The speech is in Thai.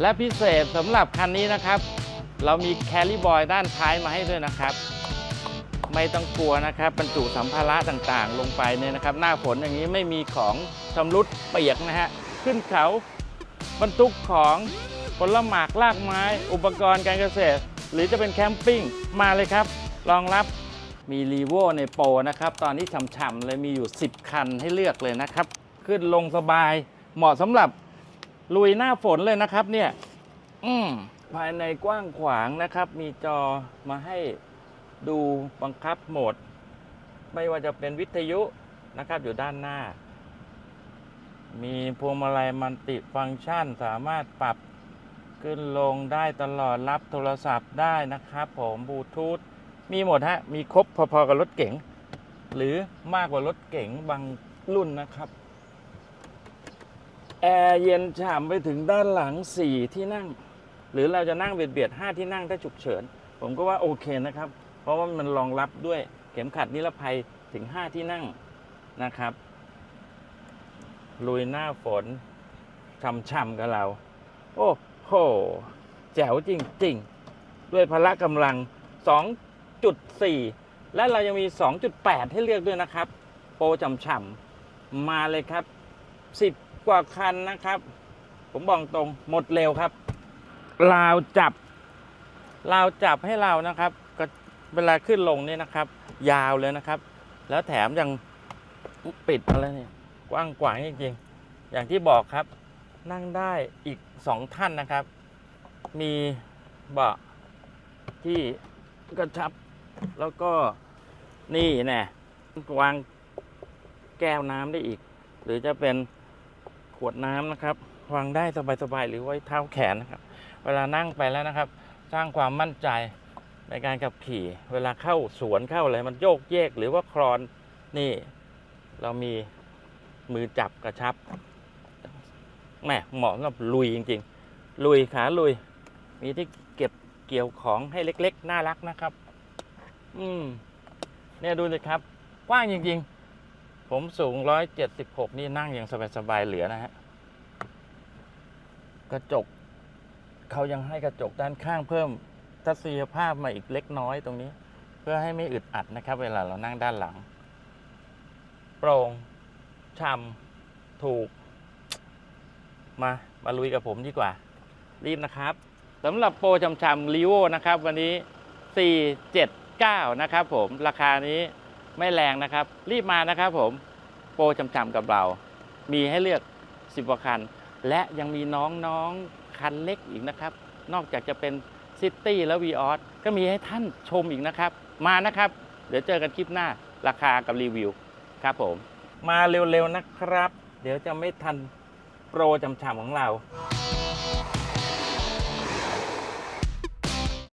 และพิเศษสำหรับคันนี้นะครับ เรามีแคล r ี b บอยด้านท้ายมาให้ด้วยนะครับ ไม่ต้องกลัวนะครับบรรจุสัมภาระต่างๆ ลงไปเนี่ยนะครับ หน้าฝนอย่างนี้ไม่มีของชำรุดเปียกนะฮะขึ้นเขาบรรทุกของผลหมากลากไม้ อุปกรณ์การเกษตร หรือจะเป็นแคมปิ้งมาเลยครับรองรับมีรีโวในโปรนะครับ ตอนนี้ฉ่ำๆเลยมีอยู่ 10 คันให้เลือกเลยนะครับ ขึ้นลงสบายเหมาะสำหรับ ลุยหน้าฝนเลยนะครับเนี่ย อืมภายในกว้างขวางนะครับ มีจอมาให้ดูบังคับโหมด ไม่ว่าจะเป็นวิทยุนะครับ อยู่ด้านหน้า มีพวงมาลัยมัลติฟังก์ชันสามารถปรับขึ้นลงได้ตลอดรับโทรศัพท์ได้นะครับ ผมบลูทูธมีหมดฮะ มีครบพอๆกับรถเก๋งหรือมากกว่ารถเก๋งบางรุ่นนะครับ แอร์เย็นฉ่ำไปถึงด้านหลัง 4 ที่นั่ง หรือเราจะนั่งเบียดเบียดๆ5ที่นั่งถ้าฉุกเฉิน ผมก็ว่าโอเคนะครับ เพราะว่ามันรองรับด้วยเข็มขัดนิรภัยถึง 5 ที่นั่งนะครับ ลุยหน้าฝนช่ำๆกับเรา โอ้โห แจ๋วจริง ๆ ด้วยพละกำลัง 2.4 และเรายังมี 2.8 ให้เลือกด้วยนะครับ โปรช่ำๆมาเลยครับ 10 กว่าคันนะครับ ผมบอกตรงหมดเร็วครับราวจับราวจับให้เรานะครับเวลาขึ้นลงนี่นะครับ ยาวเลยนะครับ แล้วแถมยังปิดอะไรเนี่ยกว้างขวางจริงๆ อย่างที่บอกครับ นั่งได้อีกสองท่านนะครับ มีเบาะที่กระชับ แล้วก็นี่แน่วางแก้วน้ำได้อีก หรือจะเป็น ขวดน้ำนะครับ วางได้สบายๆหรือไว้เท้าแขนนะครับ เวลานั่งไปแล้วนะครับ สร้างความมั่นใจในการขับขี่ เวลาเข้าสวนเข้าอะไรมันโยกเยกหรือว่าคลอนนี่เรามีมือจับกระชับแหมเหมาะสำหรับลุยจริง ๆ ลุยขาลุย มีที่เก็บเกี่ยวของให้เล็ก ๆ น่ารักนะครับ อืมเนี่ยดูสิครับกว้างจริง ๆ ผมสูง 176 นี่นั่งอย่างสบายๆเหลือนะฮะ กระจก เขายังให้กระจกด้านข้างเพิ่มทัศนียภาพมาอีกเล็กน้อยตรงนี้ เพื่อให้ไม่อึดอัดนะครับ เวลาเรานั่งด้านหลัง โปร่งช่ำถูก มา มาลุยกับผมดีกว่า รีบนะครับสำหรับโปรชำๆรีโวนะครับ วันนี้ 479 นะครับผม ราคานี้ ไม่แรงนะครับ รีบมานะครับผมโปรชำๆกับเรา มีให้เลือก 10กว่าคัน และยังมีน้องๆคันเล็กอีกนะครับ นอกจากจะเป็นซิตี้และวีออสก็มีให้ท่านชมอีกนะครับ มานะครับ เดี๋ยวเจอกันคลิปหน้าราคากับรีวิวครับผม มาเร็วๆนะครับ เดี๋ยวจะไม่ทันโปรจำๆของเรา